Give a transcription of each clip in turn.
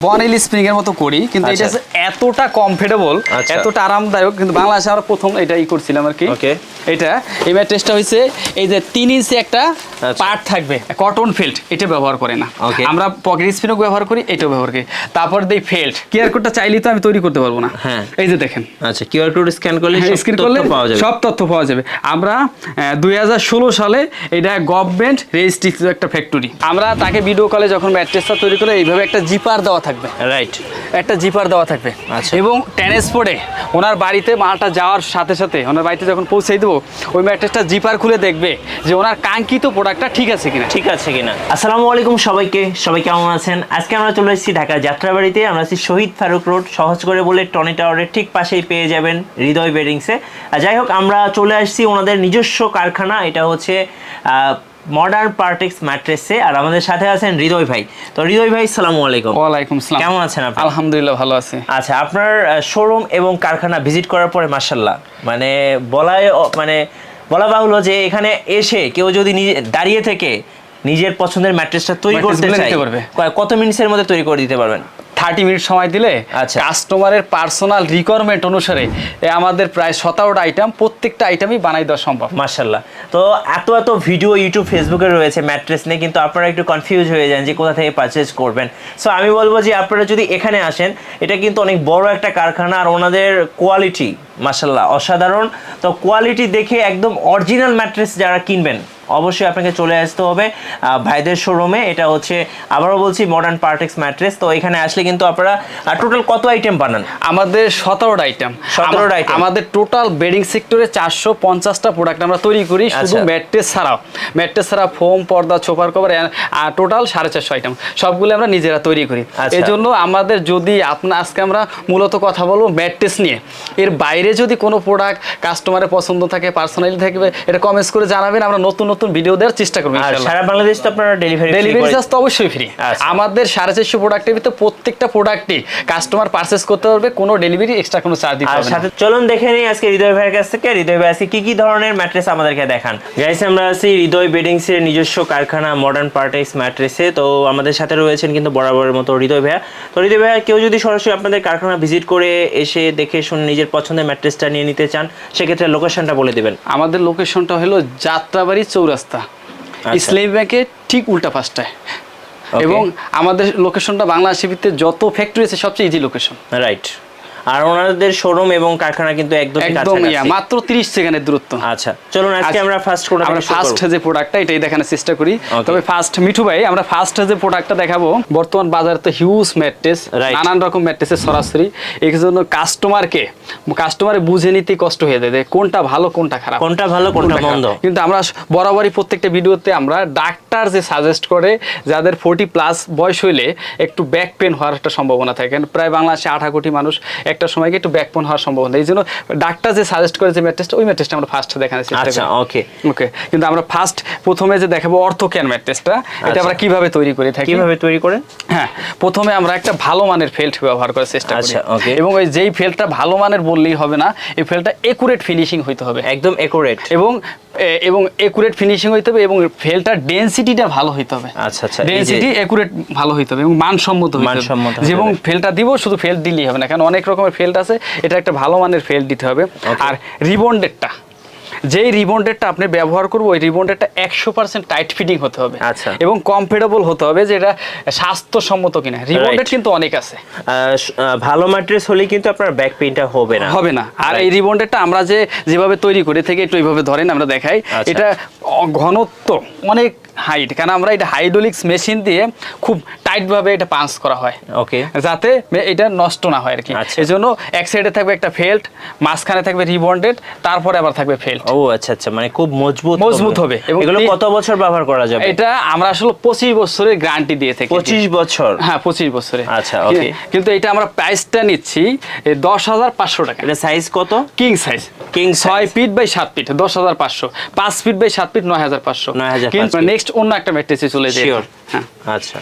Bonnell spring এর মতো করি কিন্তু এটা আচ্ছা। এতটা কমফোর্টেবল আচ্ছা। এতটা আরামদায়ক কিন্তু বাংলাদেশে আমরা প্রথম এটাই করছিলাম আর কি. এটা এই ম্যাট্রেসটা হচ্ছে এই যে তিন ইঞ্চি একটা আচ্ছা। পার্ট থাকবে কটন ফিল্ড এটা ব্যবহার করে না. আমরা পকেট স্প্রিং ব্যবহার করি এটাও ব্যবহার করি তারপর দেই ফেল্ট কেয়ার কোডটা চাইলেই তো আমি তৈরি করতে পারব না হ্যাঁ। এই যে দেখেন আচ্ছা কিউআর কোড স্ক্যান করলে তথ্য করলে পাওয়া যাবে সব তথ্য পাওয়া যাবে আমরা দুই হাজার ষোলো সালে এটা গভর্নমেন্ট রেজিস্ট্রি একটা ফ্যাক্টরি আমরা তাকে ভিডিও কলে যখন ম্যাট্রেসটা তৈরি করে এইভাবে একটা জিপার দেওয়া থাকবে। রাইট একটা জিপার দেওয়া থাকবে। আচ্ছা। এবং ট্রান্সপোর্টে ওনার বাড়িতে মালটা যাওয়ার সাথে সাথে ওনার বাড়িতে যখন পৌঁছে দেবো ওই ম্যাট্রেসটা জিপার খুলে দেখবে যে ওনার কাঙ্ক্ষিত প্রোডাক্টটা ঠিক আছে কিনা। ঠিক আছে কিনা। আসসালামু আলাইকুম সবাইকে। সবাই কেমন আছেন? আজকে আমরা চলে এসেছি ঢাকা যাত্রাবাড়িতে। আমরা আছি শহীদ ফারুক রোড। সহজ করে বলে টনি টাওয়ারের ঠিক পাশেই পেয়ে যাবেন হৃদয় বেডিংসে যাই হোক আমরা চলে আসছি ওনাদের নিজস্ব কারখানা। এটা হচ্ছে মডার্ন পার্টেক্স ম্যাট্রেসে আর আমাদের সাথে আছেন হৃদয় ভাই। তো হৃদয় ভাই সালামু আলাইকুম। ওয়ালাইকুম সালাম। কেমন আছেন আপনি? আলহামদুলিল্লাহ ভালো আছে। আচ্ছা আপনার শোরুম এবং কারখানা ভিজিট করার পরে মার্শাল্লাহ মানে বলাই মানে বলা বাহুল্য যে এখানে এসে কেউ যদি নিজে দাঁড়িয়ে থেকে নিজের পছন্দের ম্যাট্রেসটা তৈরি করতে চায় কত মিনিটের মধ্যে তৈরি করে দিতে পারবেন? থার্টি মিনিট সময় দিলে আচ্ছা। কাস্টমারের পার্সোনাল রিকোয়ারমেন্ট অনুসারে আমাদের প্রায় সতেরোটা আইটেম প্রত্যেকটা আইটেমই বানাই দেওয়া সম্ভব। মার্শাল্লাহ তো এত এত ভিডিও ইউটিউব ফেসবুকে রয়েছে ম্যাট্রেস নিয়ে কিন্তু আপনারা একটু কনফিউজ হয়ে যান যে কোথা থেকে পারচেজ করবেন। সো আমি বলব যে আপনারা যদি এখানে আসেন এটা কিন্তু অনেক বড় একটা কারখানা আর ওনাদের কোয়ালিটি মার্শাল্লাহ অসাধারণ। তো কোয়ালিটি দেখে একদম অরিজিনাল ম্যাট্রেস যারা কিনবেন অবশ্যই আপনাকে চলে আসতে হবে ভাইদের শোরুমে এটা হচ্ছে আবারও বলছি মডার্ন পার্টেক্স ম্যাট্রেস তো এখানে আসলে কিন্তু আপনারা টোটাল কত আইটেম বানান? আমাদের সতেরোটা আইটেম 17টা আইটেম আমাদের টোটাল বেডিং সেক্টরে চারশো পঞ্চাশটা প্রোডাক্ট আমরা তৈরি করি শুধু আচ্ছা। ম্যাট্রেস ছাড়াও। ম্যাট্রেস ছাড়া ফোম পর্দা ছোপার কভার টোটাল সাড়ে চারশো আইটেম সবগুলো আমরা নিজেরা তৈরি করি। আচ্ছা। এই জন্য আমাদের যদি আপনার আজকে আমরা মূলত কথা বলব ম্যাট্রেস নিয়ে। এর বাইরে যদি কোনো প্রোডাক্ট কাস্টমারের পছন্দ থাকে পার্সোনালি থাকবে এটা কমেন্টস করে জানাবেন আমরা নতুন নতুন ভিডিও দেওয়ার চেষ্টা করব সারা বাংলাদেশ তো আপনারা ডেলিভারি ডেলিভারি চার্জ তো অবশ্যই ফ্রি আচ্ছা। আমাদের সাড়ে চারশো প্রোডাক্টের ভিতরে প্রত্যেকটা প্রোডাক্টই কাস্টমার পারচেস করতে পারবে কোনো ডেলিভারি এক্সট্রা কোনো চার্জ দিতে হবে সাথে চলুন দেখে নিই আজকে হৃদয় ভাইয়ের কাছ থেকে। হৃদয় ভাই আজকে কি কি ধরনের ম্যাট্রেস আমাদেরকে দেখান? গাইস আমরা আছি হৃদয় বেডিংস এর নিজস্ব কারখানা মডার্ন পার্টেক্স ম্যাট্রেসে তো আমাদের সাথে রয়েছেন কিন্তু বরাবরের মতো হৃদয় ভাইয়া। তো হৃদয় ভাইয়া কেউ যদি সরাসরি আপনাদের কারখানা ভিজিট করে এসে দেখে শুনে নিজের পছন্দের ম্যাট্রেসটা নিয়ে নিতে চান সেক্ষেত্রে লোকেশনটা বলে দেবেন। আমাদের লোকেশনটা হলো যাত্রাবাড়ি চৌরাস্তা। ইসলামী ব্যাংকের ঠিক উল্টা পাশটায়। এবং আমাদের লোকেশনটা বাংলাদেশের ভিত্তিতে যত ফ্যাক্টরি আছে সবচেয়ে ইজি লোকেশন রাইট আর ওনাদের শোরুম এবং কারখানা কিন্তু একদম একদম মাত্র 30 সেকেন্ডের দূরত্ব। আচ্ছা চলুন আজকে আমরা ফার্স্ট কোনটা আমরা ফার্স্ট যে প্রোডাক্টটা এটাই দেখানোর চেষ্টা করি। তবে ফার্স্ট মিঠু ভাই আমরা ফার্স্ট যে প্রোডাক্টটা দেখাবো বর্তমান বাজারে তো হিউজ ম্যাট্রেস নানান রকম ম্যাট্রেসের সরাসরি। এই জন্য কাস্টমারকে কাস্টমারে বুঝে নিতে কষ্ট হয়ে যায় কোনটা ভালো কোনটা খারাপ। কোনটা ভালো কোনটা মন্দ। কিন্তু আমরা বরাবরই প্রত্যেকটা ভিডিওতে আমরা ডাক্তার যে সাজেস্ট করে যাদের ফোর্টি প্লাস বয়স হইলে একটু ব্যাক পেন হওয়ার একটা সম্ভাবনা থাকে। প্রায় বাংলাদেশে আঠা কোটি মানুষ একটা সময় একটু ব্যাকপন হওয়ার সম্ভাবনা। এই জন্য ডাক্তার যে সাজেস্ট করে যে ম্যাট্রেসটা ওই ম্যাট্রেসটা আমরা ফার্স্ট দেখানোর চেষ্টা আচ্ছা করি ওকে ওকে কিন্তু আমরা ফার্স্ট প্রথমে যে দেখাবো অর্থ ক্যান ম্যাট্রেসটা এটা আমরা কীভাবে তৈরি করে থাকি? কীভাবে তৈরি করে হ্যাঁ প্রথমে আমরা একটা ভালো মানের ফেল্ট ব্যবহার করার চেষ্টা করি। আচ্ছা, okay. এবং ওই যেই ফেল্টটা ভালো মানের বললেই হবে না এই ফেল্টটা একুরেট ফিনিশিং হইতে হবে। একদম একুরেট এবং এবং একুরেট ফিনিশিং হইতে হবে এবং ফেলটার ডেনসিটিটা ভালো হইতে হবে। আচ্ছা, আচ্ছা, ডেনসিটি একুরেট ভালো হইতে হবে এবং মানসম্মত হইতে হবে। মানসম্মত এবং ফেলটা দিব শুধু ফেল দিলেই হবে না কারণ অনেক রকমের ফেল্ট আছে এটা একটা ভালো মানের ফেল্ট দিতে হবে। আর রিবন্ডেডটা যেই রিবন্ডেডটা আপনি ব্যবহার করব ওই রিবন্ডেডটা একশো পার্সেন্ট টাইট ফিটিং হতে হবে। আচ্ছা। এবং কমফোর্টেবল হতে হবে যে এটা স্বাস্থ্যসম্মত কিনা। রিবন্ডেড কিন্তু অনেক আছে। ভালো ম্যাট্রেস হলে কিন্তু আপনার ব্যাক পেইনটা হবে না। হবে না। আর এই রিবন্ডেডটা আমরা যে যেভাবে তৈরি করে থেকে একটু এইভাবে ধরেন আমরা দেখাই। আচ্ছা। এটা ঘনত্ব অনেক হাইট কারণ আমরা এটা হাইড্রোলিক্স মেশিন দিয়ে খুব টাইট ভাবে এটা পাঞ্চ করা হয়। ওকে যাতে এটা নষ্ট না হয় আর কি আচ্ছা। এক সাইডে থাকবে একটা ফেল্ট মাঝখানে থাকবে রিবন্ডেড তারপরে আবার থাকবে ফেল্ট ও আচ্ছা আচ্ছা মানে খুব মজবুত মজবুত হবে। এবং এগুলো কত বছর ব্যবহার করা যাবে? এটা আমরা আসলে পঁচিশ বছরের গ্যারান্টি দিয়ে থাকি। পঁচিশ বছর? হ্যাঁ পঁচিশ বছরে। আচ্ছা, okay. কিন্তু এটা আমরা প্রাইসটা নিচ্ছি দশ হাজার পাঁচশো টাকা। এটা সাইজ কত? কিং সাইজ King ছয় ফিট বাই সাত ফিট দশ হাজার পাঁচশো। পাঁচ ফিট বাই সাত ফিট নয় হাজার পাঁচশো। 9,500 কিন্তু নেক্সট অন্য একটা ম্যাট্রেসে চলে যায় হ্যাঁ। আচ্ছা।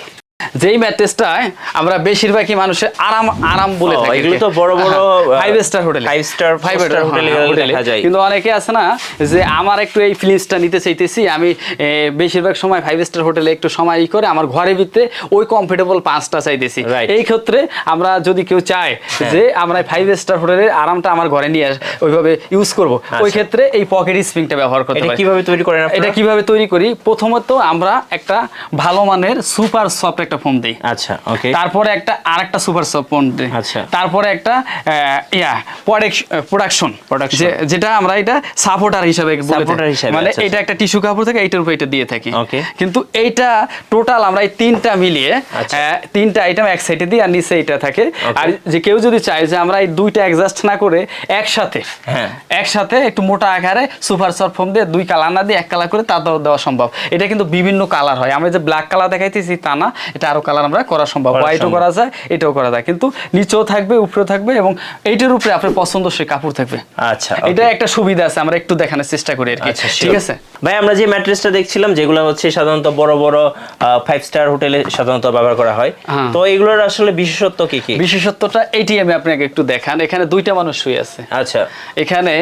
যেই ম্যাট্রেসটা আমরা বেশিরভাগই মানুষের আরাম আরাম বলে থাকি। এগুলো তো বড় বড়, five star hotel five star, four star হোটেলে দেখা যায়। কিন্তু অনেকে আছে না যে আমার একটু এই ফিলিংসটা নিতে চাইতেছি আমি বেশিরভাগ সময় ফাইভ স্টার হোটেলে একটু সময় ই করে আমার ঘরে ভিতরে ওই কমফোর্টেবল পাঁচটা চাইতেছি। এই ক্ষেত্রে আমরা যদি কেউ চায় যে আমরা ফাইভ স্টার হোটেলের আরামটা আমার ঘরে নিয়ে আস- ওইভাবে ইউজ করব ওই আচ্ছা। ক্ষেত্রে এই পকেট স্প্রিংটা ব্যবহার করতে পারি। কীভাবে তৈরি করেন এটা কীভাবে তৈরি করি? প্রথমত আমরা একটা ভালো মানের সুপার সফট একটা ফোম দিই আচ্ছা ওকে তারপরে একটা আরেকটা সুপার সফট ফোম দিই আচ্ছা। তারপরে একটা ইয়া প্রোডাকশন Production। যেটা আমরা এটা সাপোর্টার হিসাবে বলে থাকি। Supporter মানে আচ্ছা, এটা একটা টিস্যু কাপড় থেকে এইটার উপর এটা দিয়ে থাকি Okay। কিন্তু এইটা টোটাল আমরা এই তিনটা মিলিয়ে আচ্ছা। তিনটা আইটেম এক সাইডে দিই আর নিচে এটা থাকে আর যে কেউ যদি চায় যে আমরা এই দুইটা অ্যাডজাস্ট না করে একসাথে হ্যাঁ। একসাথে একটু মোটা আকারে সুপার সফট ফোম দিয়ে দুই কালার না দিয়ে এক কালার করে তার দেওয়া সম্ভব এটা কিন্তু বিভিন্ন কালার হয় আমরা যে ব্ল্যাক কালার দেখাইতেছি তা না এটা আরও কালার আমরা করা সম্ভব। হোয়াইটও করা যায় এটাও করা যায়। কিন্তু নিচেও থাকবে উপরেও থাকবে এবং এইটার উপরে আপনার পছন্দসই কাপড় থাকবে। আচ্ছা এটা একটা সুবিধা আছে আমরা একটু দেখানোর চেষ্টা করি আর কি। আচ্ছা ঠিক আছে? ভাই আমরা যে ম্যাট্রেসটা দেখছিলাম যেগুলো হচ্ছে সাধারণত বড় বড় ফাইভ স্টার হোটেলে সাধারণত ব্যবহার করা হয় হ্যাঁ। তো এগুলোর আসলে বিশেষত্ব কি কি? বিশেষত্বটা এটি আমি আপনাকে একটু দেখান। এখানে দুইটা মানুষ শুয়ে আছে। আচ্ছা। এখানে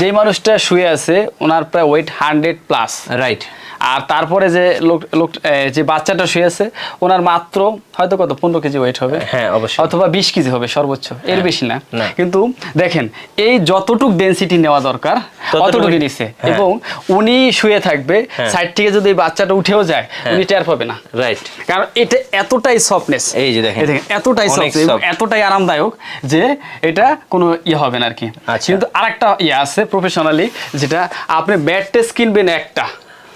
যে মানুষটা শুয়ে আছে ওনার প্রায় ওয়েট হান্ড্রেড প্লাস রাইট আর তারপরে যে লোক লোক যে বাচ্চাটা শুয়ে আছে ওনার মাত্র হয়তো কত পনেরো কেজি ওয়েট হবে। হ্যাঁ অবশ্যই। অথবা বিশ কেজি হবে সর্বোচ্চ এর বেশি না। কিন্তু দেখেন এই যতটুক ডেন্সিটি নেওয়া দরকার ততটুকু- নিচ্ছে হ্যাঁ। এবং উনি শুয়ে থাকবে হ্যাঁ। সাইড থেকে যদি বাচ্চাটা উঠেও যায় উনি টের পাবে না। রাইট কারণ এটা এতটাই সফটনেস এই যে দেখেন। এতটাই সফট এতটাই আরামদায়ক যে এটা কোনো ইয়ে হবে না আর কি। আচ্ছা। কিন্তু আরেকটা ইয়ে আছে প্রফেশনালি যেটা আপনি ব্যাটটেস কিনবেন একটা।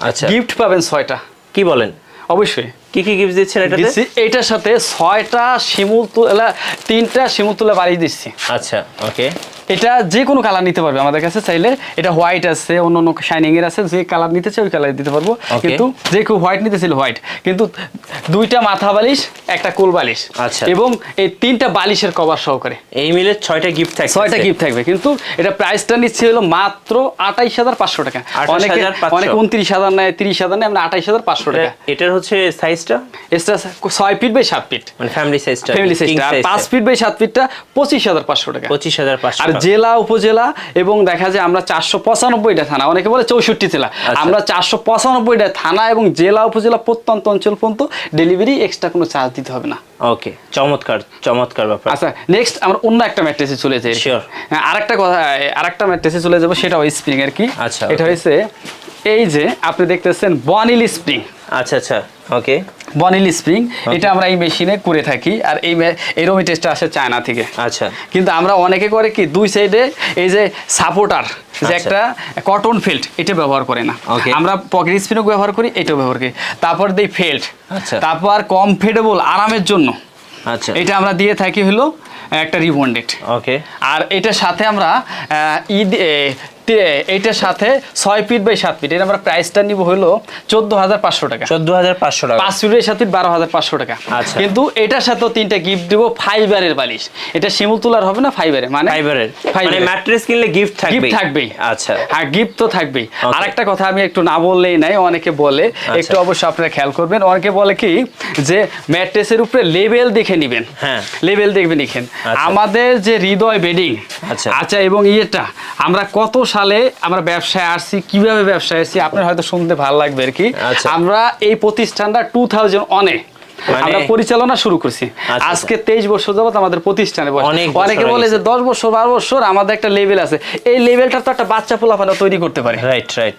আচ্ছা। গিফট পাবেন ছয়টা। কি বলেন? অবশ্যই। কি কি গিফট দিচ্ছেন এটার দিচ্ছি। এইটার সাথে ছয়টা শিমুল তুলা তিনটা শিমুল তুলা বাড়িয়ে দিচ্ছি। আচ্ছা ওকে এটা যে কোনো কালার নিতে পারবে আমাদের কাছে চাইলে। এটা হোয়াইট আছে অন্য অন্য শাইনিং এর আছে যে কালার নিতে চাই ওই কালার দিতে পারব। কিন্তু যে কেউ হোয়াইট নিতে ছিল হোয়াইট কিন্তু দুইটা মাথা বালিশ একটা কোল বালিশ। আচ্ছা। এবং এই তিনটা বালিশের কভার সহকারে। এই মিলে ছয়টা গিফট থাকে ছয়টা গিফট থাকবে। কিন্তু এটা প্রাইসটা নিচ্ছে হলো মাত্র আঠাইশ হাজার পাঁচশো টাকা। 28,500 অনেকে অনেকে উনত্রিশ হাজার নেয় তিরিশ হাজার নেয় আমরা আঠাইশ হাজার পাঁচশো টাকা। এটার হচ্ছে সাইজটা এক্সট্রা ছয় ফিট বাই সাত ফিট মানে ফ্যামিলি সাইজটা ফ্যামিলি সাইজটা আর পাঁচ ফিট বাই সাত ফিটটা পঁচিশ হাজার পাঁচশো টাকা। পঁচিশ হাজার পাঁচশো আর জেলা উপজেলা এবং দেখা যায় আমরা চারশো পঁচানব্বইটা থানা অনেকে বলে চৌষট্টি জেলা। আচ্ছা। আমরা চারশো পঁচানব্বইটা থানা এবং জেলা উপজেলা প্রত্যন্ত অঞ্চল পর্যন্ত ডেলিভারি এক্সট্রা কোনো চার্জ দিতে হবে না। ওকে চমৎকার চমৎকার ব্যাপার। আচ্ছা নেক্সট আমরা অন্য একটা ম্যাট্রেসে চলে যাই। Sure. হ্যাঁ, আরেকটা কথা আরেকটা ম্যাট্রেসে চলে যাব সেটা ওই স্প্রিং আর কি। আচ্ছা, এটা হয়েছে এই যে আপনি দেখতেছেন বনিল স্প্রিং আচ্ছা আচ্ছা। ওকে বনিল স্প্রিং এটা আমরা এই মেশিনে করে থাকি আর এই মে- এই টেস্টটা আসে চায়না থেকে। আচ্ছা। কিন্তু আমরা অনেকে করে কি দুই সাইডে এই যে সাপোর্টার যে আচ্ছা। একটা কটন ফিল্ড এটা ব্যবহার করে না. আমরা পকেট স্পিনও ব্যবহার করি এটাও ব্যবহার করি। তারপর দিই ফেল্ট আচ্ছা। তারপর কমফোর্টেবল আরামের জন্য। আচ্ছা। এটা আমরা দিয়ে থাকি হলো একটা রিবন্ডেড ওকে আর এটার সাথে আমরা ঈদ এইটার সাথে ছয় ফিট বাই সাত ফিট। আমরা প্রাইসটা নিব হলো চোদ্দ হাজার পাঁচশো টাকা। চোদ্দ হাজার পাঁচশো টাকা। পাঁচ ফিট বাই সাত ফিট বারো হাজার পাঁচশো টাকা। আচ্ছা। কিন্তু এটার সাথেও তিনটা গিফট দিব ফাইবারের বালিশ। এটা শিমুল তুলার হবে না ফাইবারের মানে ফাইবারের। মানে ম্যাট্রেস কিনলে গিফট থাকবে গিফট থাকবেই। আচ্ছা। হ্যাঁ গিফট তো থাকবেই. আরেকটা কথা আমি একটু না বললেই নাই অনেকে বলে একটু অবশ্যই আপনারা খেয়াল করবেন। অনেকে বলে কি যে ম্যাট্রেসের উপরে লেভেল দেখে নেবেন। হ্যাঁ। লেভেল দেখবেন এখানে। আচ্ছা। আমাদের যে হৃদয় বেডিং আচ্ছা। আচ্ছা এবং ইয়েটা আমরা কত সালে আমরা ব্যবসায় আসছি কীভাবে ব্যবসায় আসছি আপনার হয়তো শুনতে ভালো লাগবে আর কি আচ্ছা। আমরা এই প্রতিষ্ঠানটা টু থাউজেন্ড অনে আমরা পরিচালনা শুরু করছি। আচ্ছা। আজকে তেইশ বছর যাবত আমাদের প্রতিষ্ঠানে। অনেক বলে যে দশ বছর বারো বছর আমাদের একটা লেভেল আছে। এই লেভেলটা তো একটা বাচ্চা পোলাপানা তৈরি করতে পারে। রাইট রাইট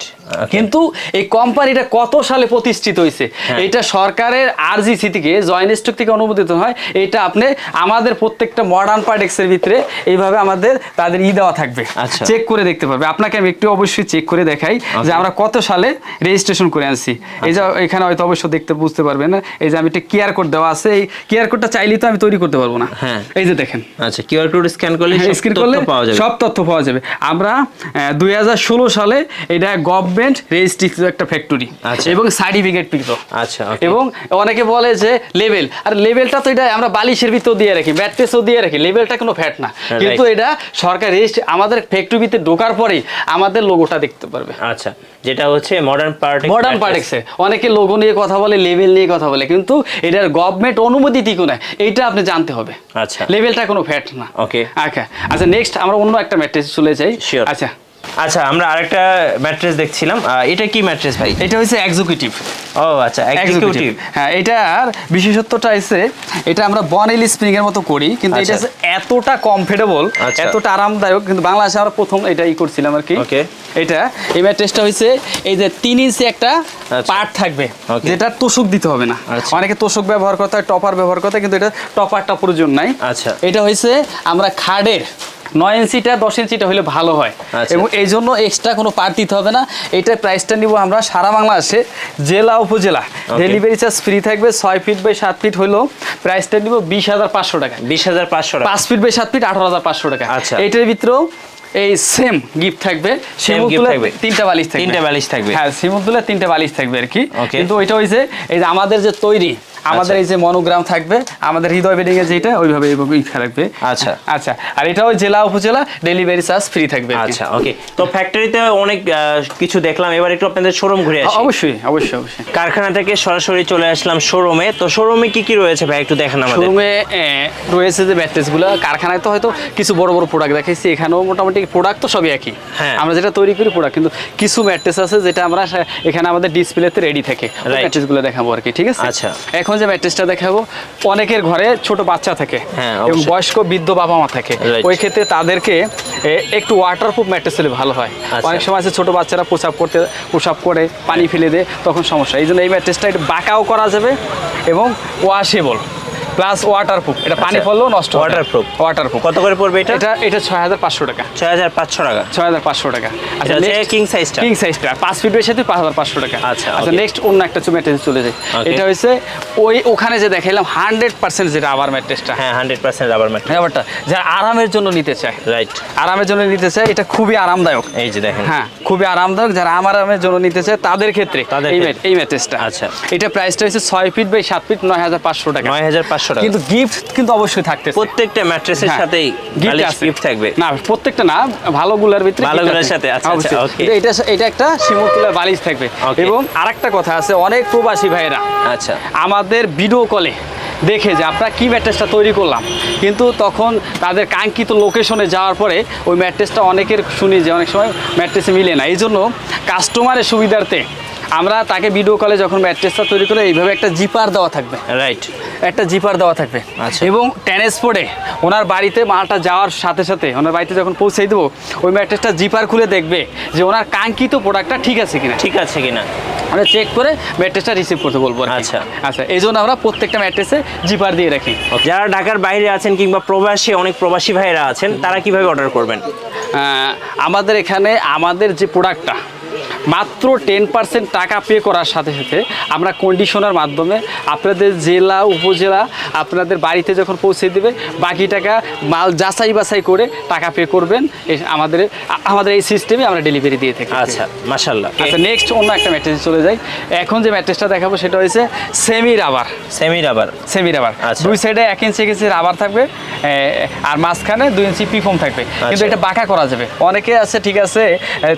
কিন্তু এই কোম্পানিটা কত সালে প্রতিষ্ঠিত হয়েছে? হ্যাঁ। এটা সরকারের আরজিসি থেকে জয়েন্ট স্টক থেকে অনুমোদিত হয়। এটা আপনি আমাদের প্রত্যেকটা মডার্ন পার্টেক্সের ভিতরে এইভাবে আমাদের তাদের ই দেওয়া থাকবে। আচ্ছা। চেক করে দেখতে পারবে। আপনাকে আমি একটু অবশ্যই চেক করে দেখাই যে আমরা কত সালে রেজিস্ট্রেশন করে আনছি। এই যে এখানে হয়তো অবশ্য দেখতে বুঝতে পারবেন না। এই যে আমি একটা কিয়ার কোড দেওয়া আছে এই কিয়ার কোডটা চাইলেই তো আমি তৈরি করতে পারব না। হ্যাঁ। এই যে দেখেন। আচ্ছা কিউআর কোড স্ক্যান করলে সব স্ক্রিন করলে পাওয়া যাবে। সব তথ্য পাওয়া যাবে। আমরা দুই সালে এটা গভর্নমেন্ট রেজিস্ট্রিকৃত একটা ফ্যাক্টরি আচ্ছা। এবং সার্টিফিকেট পেত আচ্ছা এবং অনেকে বলে যে লেভেল আর লেভেলটা তো এটা আমরা বালিশের ভিতর দিয়ে রাখি ম্যাট্রেসও দিয়ে রাখি লেভেলটা কোনো ফ্যাট না। কিন্তু এটা সরকার রেজিস্ট্রি আমাদের ফ্যাক্টরিতে ঢোকার পরেই আমাদের লোগোটা দেখতে পারবে। আচ্ছা যেটা হচ্ছে মডার্ন পার্টি মডার্ন পার্টেক্সে অনেকে লোগো নিয়ে কথা বলে লেভেল নিয়ে কথা বলে কিন্তু এটার গভর্নমেন্ট অনুমতি দিক নয় এইটা আপনি জানতে হবে। আচ্ছা। লেভেলটা কোনো ফ্যাট না। ওকে আচ্ছা আচ্ছা নেক্সট আমরা অন্য একটা ম্যাট্রেস চলে যাই. আচ্ছা আচ্ছা আমরা আরেকটা ম্যাট্রেস দেখছিলাম এটা কি ম্যাট্রেস ভাই এটা হচ্ছে এক্সিকিউটিভ ও আচ্ছা এক্সিকিউটিভ হ্যাঁ এটার বিশেষত্বটা হচ্ছে এটা আমরা বনেলি স্প্রিং এর মতো করি কিন্তু এটা আচ্ছা। এতটা কমফোর্টেবল আচ্ছা। এতটা আরামদায়ক কিন্তু বাংলাদেশে আমরা প্রথম এটা ই করছিলাম আর কি. এটা এই ম্যাট্রেসটা হচ্ছে এই যে তিন ইঞ্চি একটা আচ্ছা। পার্ট থাকবে যেটা তোষক দিতে হবে না আচ্ছা। অনেকে তোষক ব্যবহার করতে হয় টপার ব্যবহার করতে হয়, কিন্তু এটা টপারটা প্রয়োজন নাই আচ্ছা। এটা হচ্ছে আমরা খাড়ের নয় ইঞ্চিটা দশ ইঞ্চিটা হলে ভালো হয়। আচ্ছা। এবং এই জন্য এক্সট্রা কোনো পার্ট দিতে হবে না। এটার প্রাইসটা নিব আমরা সারা বাংলাদেশে জেলা উপজেলা। ডেলিভারি চার্জ ফ্রি থাকবে ছয় ফিট বাই সাত ফিট হলো প্রাইসটা নিব বিশ হাজার পাঁচশো টাকা। বিশ হাজার পাঁচশো টাকা। পাঁচ ফিট বাই সাত ফিট আঠারো হাজার পাঁচশো টাকা। আচ্ছা। এটার ভিতরেও এই সেম গিফট থাকবে। থাকবে। তিনটা বালিশ থাকবে। তিনটা বালিশ থাকবে। হ্যাঁ তুলে তিনটা বালিশ থাকবে আর কি। কিন্তু ওইটা হয়েছে এই যে আমাদের যে তৈরি আমাদের আচ্ছা। এই যে মনোগ্রাম থাকবে আমাদের হৃদয় বেডিং এর যেটা ওইভাবে এইভাবে থাকবে আচ্ছা। আচ্ছা আর এটাও জেলা উপজেলা ডেলিভারি চার্জ ফ্রি থাকবে আচ্ছা ওকে তো ফ্যাক্টরিতে অনেক কিছু দেখলাম এবার একটু আপনাদের শোরুম ঘুরে আসি। অবশ্যই অবশ্যই অবশ্যই। কারখানা থেকে সরাসরি চলে আসলাম শোরুমে তো শোরুমে কি কি রয়েছে ভাই একটু দেখেন আমাদের। শোরুমে রয়েছে যে ম্যাট্রেসগুলো কারখানায় তো হয়তো কিছু বড় বড় প্রোডাক্ট দেখাইছি এখানেও মোটামুটি প্রোডাক্ট তো সবই একই। হ্যাঁ। আমরা যেটা তৈরি করি প্রোডাক্ট কিন্তু কিছু ম্যাট্রেস আছে যেটা আমরা এখানে আমাদের ডিসপ্লেতে রেডি থাকে. ম্যাট্রেসগুলো দেখাবো আর কি ঠিক আছে? আচ্ছা। এখন যে ম্যাট্রেসটা দেখাবো অনেকের ঘরে ছোট বাচ্চা থাকে হ্যাঁ, এবং বয়স্ক বৃদ্ধ বাবা মা থাকে। ওই ক্ষেত্রে তাদেরকে একটু ওয়াটারপ্রুফ ম্যাট্রেস হলে ভালো হয়। আচ্ছা। অনেক সময় আছে ছোট বাচ্চারা প্রসাব করতে প্রসাব করে পানি ফেলে দেয় তখন সমস্যা এই জন্য এই ম্যাট্রেসটা একটু বাঁকাও করা যাবে এবং ওয়াশেবল প্লাস ওয়াটারপ্রুফ এটা পানি আচ্ছা। পড়লেও নষ্ট Waterproof। ওয়াটারপ্রুফ কত করে পড়বে এটা? এটা এটা ছয় হাজার পাঁচশো টাকা। ছয় হাজার পাঁচশো টাকা। ছয় হাজার পাঁচশো টাকা। এটা কিং size কিং সাইজটা পাঁচ ফিটের সাথে পাঁচ হাজার পাঁচশো টাকা। আচ্ছা, আচ্ছা নেক্সট অন্য একটা ম্যাট্রেস চলে যায় এটা হচ্ছে ওই ওখানে যে দেখাইলাম হান্ড্রেড পার্সেন্ট যেটা আবার ম্যাট্রেসটা হ্যাঁ হান্ড্রেড পার্সেন্ট রাবার ম্যাট ব্যাপারটা যারা আরামের জন্য নিতে চায়। রাইট আরামের জন্য নিতে চায় এটা খুবই আরামদায়ক। এই যে দেখেন। হ্যাঁ খুবই আরামদায়ক। যারা আমার আরামের জন্য নিতে চায় তাদের ক্ষেত্রে তাদের এই ক্ষেত্রে। ম্যাট- এই ম্যাট্রেসটা আচ্ছা। এটা প্রাইসটা হচ্ছে ছয় ফিট বাই সাত ফিট নয় হাজার পাঁচশো টাকা। নয় হাজার পাঁচশো টাকা। কিন্তু গিফট কিন্তু অবশ্যই থাকতেছে। প্রত্যেকটা ম্যাট্রেসের সাথেই গিফট থাকবে। না প্রত্যেকটা না ভালোগুলোর ভিতরে ভালোগুলোর সাথে, আচ্ছা। আচ্ছা, এটা এটা একটা শিমুতুলার বালিশ থাকবে। এবং আরেকটা কথা আছে অনেক প্রবাসী ভাইয়েরা আচ্ছা। আমাদের ভিডিও কলে দেখে যে আমরা কি ম্যাট্রেসটা তৈরি করলাম। কিন্তু তখন তাদের কাঙ্ক্ষিত লোকেশনে যাওয়ার পরে ওই ম্যাট্রেসটা অনেকের শুনি যে অনেক সময় ম্যাট্রেসে মিলে না। এই জন্য কাস্টমারের সুবিধার্থে আমরা তাকে ভিডিও কলে যখন ম্যাট্রেসটা তৈরি করে এইভাবে একটা জিপার দেওয়া থাকবে। রাইট একটা জিপার দেওয়া থাকবে। আচ্ছা। এবং ট্রান্সপোর্টে ওনার বাড়িতে মালটা যাওয়ার সাথে সাথে ওনার বাড়িতে যখন পৌঁছে দেবো ওই ম্যাট্রেসটা জিপার খুলে দেখবে যে ওনার কাঙ্ক্ষিত প্রোডাক্টটা ঠিক আছে কিনা। ঠিক আছে কিনা। আমরা চেক করে ম্যাট্রেসটা রিসিভ করতে বলব আচ্ছা। আচ্ছা এই জন্য আমরা প্রত্যেকটা ম্যাট্রেসে জিপার দিয়ে রাখি। যারা ঢাকার বাইরে আছেন কিংবা প্রবাসী অনেক প্রবাসী ভাইরা আছেন তারা কীভাবে অর্ডার করবেন? আমাদের এখানে আমাদের যে প্রোডাক্টটা মাত্র টেন পার্সেন্ট টাকা পে করার সাথে সাথে আমরা কন্ডিশনার মাধ্যমে আপনাদের জেলা উপজেলা আপনাদের বাড়িতে যখন পৌঁছে দেবে বাকি টাকা মাল যাচাই বাছাই করে টাকা পে করবেন। আমাদের আমাদের এই সিস্টেমে আমরা ডেলিভারি দিয়ে থাকি। আচ্ছা মাশাল্লাহ আচ্ছা নেক্সট অন্য একটা ম্যাট্রেসে চলে যাই। এখন যে ম্যাট্রেসটা দেখাবো সেটা হয়েছে semi rubber semi rubber semi rubber. দুই সাইডে এক ইঞ্চি এক ইঞ্চি রাবার থাকবে আর মাঝখানে দুই ইঞ্চি পিফম থাকবে। কিন্তু আচ্ছা। এটা বাঁকা করা যাবে। অনেকে আছে ঠিক আছে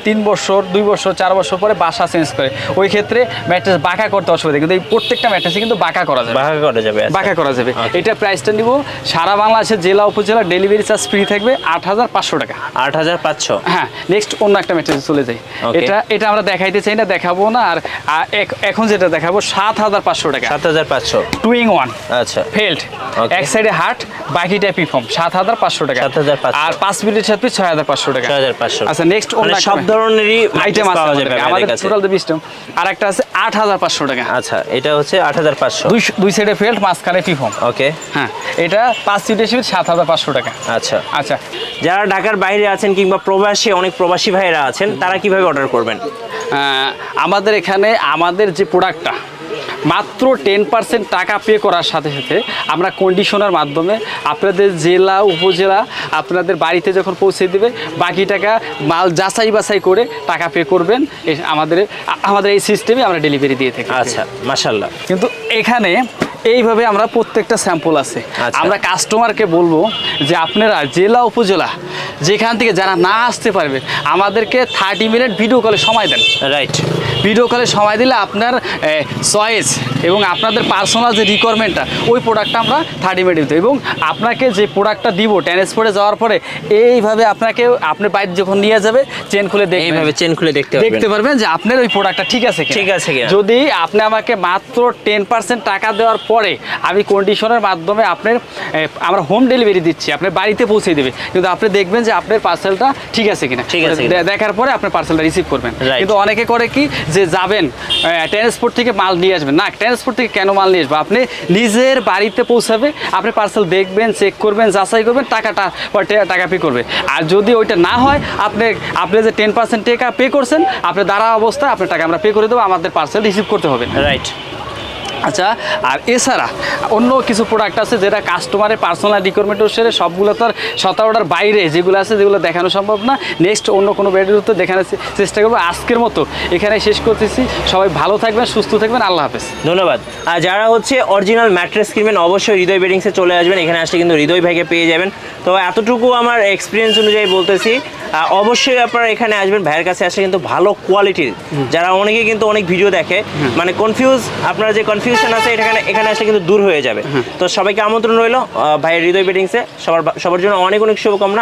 তিন বছর দুই বছর চার বছর পরে বাসা চেঞ্জ করে। ওই ক্ষেত্রে ম্যাট্রেস বাঁকা করতে অসুবিধা কিন্তু এই প্রত্যেকটা ম্যাট্রেসে কিন্তু বাঁকা করা যাবে। বাঁকা করা যাবে আচ্ছা। বাঁকা করা যাবে। এটা প্রাইসটা নিব সারা বাংলাদেশের জেলা উপজেলা ডেলিভারি চার্জ ফ্রি থাকবে আট হাজার পাঁচশো টাকা। আট হাজার পাঁচশো? হ্যাঁ নেক্সট অন্য একটা ম্যাট্রেসে চলে যাই। এটা এটা আমরা দেখাইতে চাই না দেখাবো না আর এখন যেটা দেখাবো সাত হাজার পাঁচশো টাকা। সাত হাজার পাঁচশো। টুইং ওয়ান আচ্ছা। ফেল্ড এক সাইডে হাট বাকিটা পিফম সাত হাজার পাঁচশো টাকা। 7,500 আর পাঁচ মিনিটের সাথে ছয় হাজার পাঁচশো টাকা। ছয় হাজার পাঁচশো। আচ্ছা নেক্সট মানে সব ধরনেরই আইটেম আছে যাবে কাছে। আমাদের আমাদের কাছে টোটাল আর একটা আছে আট হাজার পাঁচশো টাকা। আচ্ছা এটা হচ্ছে আট হাজার পাঁচশো। দুই দুই সাইডে ফেল্ড মাঝখানে পিফম ওকে হ্যাঁ এটা পাঁচ হিসেবে সাত হাজার পাঁচশো টাকা। আচ্ছা। আচ্ছা। যারা ঢাকার বাইরে আছেন কিংবা প্রবাসী অনেক প্রবাসী ভাইরা আছেন তারা কীভাবে অর্ডার করবেন? আহ, আমাদের এখানে আমাদের যে প্রোডাক্টটা মাত্র টেন পার্সেন্ট টাকা পে করার সাথে সাথে আমরা কন্ডিশনার মাধ্যমে আপনাদের জেলা উপজেলা আপনাদের বাড়িতে যখন পৌঁছে দেবে বাকি টাকা মাল যাচাই বাছাই করে টাকা পে করবেন এ- আমাদের আমাদের এই সিস্টেমে আমরা ডেলিভারি দিয়ে থাকি। আচ্ছা মাশাল্লাহ কিন্তু এখানে এইভাবে আমরা প্রত্যেকটা স্যাম্পল আছে। আচ্ছা। আমরা কাস্টমারকে বলব যে আপনারা জেলা উপজেলা যেখান থেকে যারা না আসতে পারবে আমাদেরকে থার্টি মিনিট ভিডিও কলে সময় দেন। রাইট ভিডিও কলে সময় দিলে আপনার চয়েস এবং আপনাদের পার্সোনাল যে রিকোয়ারমেন্টটা ওই প্রোডাক্টটা আমরা থার্টি মিনিট দিতে এবং আপনাকে যে প্রোডাক্টটা দিব ট্রান্সপোর্টে যাওয়ার পরে এইভাবে আপনাকে আপনার বাইরে যখন নিয়ে যাবে চেন খুলে এইভাবে চেন খুলে দেখতে দেখতে পারবেন যে আপনার ওই প্রোডাক্টটা ঠিক আছে ঠিক আছে যদি আপনি আমাকে মাত্র টেন পার্সেন্ট টাকা দেওয়ার পরে আমি কন্ডিশনের মাধ্যমে আপনার আমরা হোম ডেলিভারি দিচ্ছি আপনার বাড়িতে পৌঁছে দেবে। কিন্তু আপনি দেখবেন যে আপনার পার্সেলটা ঠিক আছে কিনা। ঠিক আছে কিনা। দেখার পরে আপনার পার্সেলটা রিসিভ করবেন। কিন্তু অনেকে করে কি যে যাবেন ট্রান্সপোর্ট থেকে মাল নিয়ে আসবেন। না ট্রান্সপোর্ট থেকে কেন মাল নিয়ে আসব? আপনি নিজের বাড়িতে পৌঁছাবে, আপনি পার্সেল দেখবেন চেক করবেন, যাচাই করবেন, টাকাটা টাকা পে করবে। আর যদি ওইটা না হয়, আপনি আপনি যে টেন পার্সেন্ট টাকা পে করছেন, আপনি দাঁড়া অবস্থায় আপনার টাকা আমরা পে করে দেবো, আমাদের পার্সেল রিসিভ করতে হবে। রাইট আচ্ছা আর এছাড়া অন্য কিছু প্রোডাক্ট আছে যেটা কাস্টমারের পার্সোনাল রিকোয়ারমেন্ট অনুসারে সবগুলো তো আর বাইরে যেগুলো আছে যেগুলো দেখানো সম্ভব না। নেক্সট অন্য কোনো ভিডিওতে দেখানোর চেষ্টা করব। আজকের মতো এখানে শেষ করতেছি। সবাই ভালো থাকবেন সুস্থ থাকবেন। আল্লাহ হাফেজ। ধন্যবাদ। আর যারা হচ্ছে অরিজিনাল ম্যাট্রেস কিনবেন অবশ্যই হৃদয় বেডিংসে চলে আসবেন। এখানে আসলে কিন্তু হৃদয় ভাইকে পেয়ে যাবেন। তো এতটুকু আমার এক্সপিরিয়েন্স অনুযায়ী বলতেছি। অবশ্যই আপনারা এখানে আসবেন। ভাইয়ের কাছে আসলে কিন্তু ভালো কোয়ালিটির যারা অনেকে কিন্তু অনেক ভিডিও দেখে মানে কনফিউজ আপনার যে কনফিউশন আছে এখানে এখানে আসলে কিন্তু দূর হয়ে যাবে। তো সবাইকে আমন্ত্রণ রইল ভাইয়ের হৃদয় বেডিংসে সবার সবার জন্য অনেক অনেক শুভকামনা।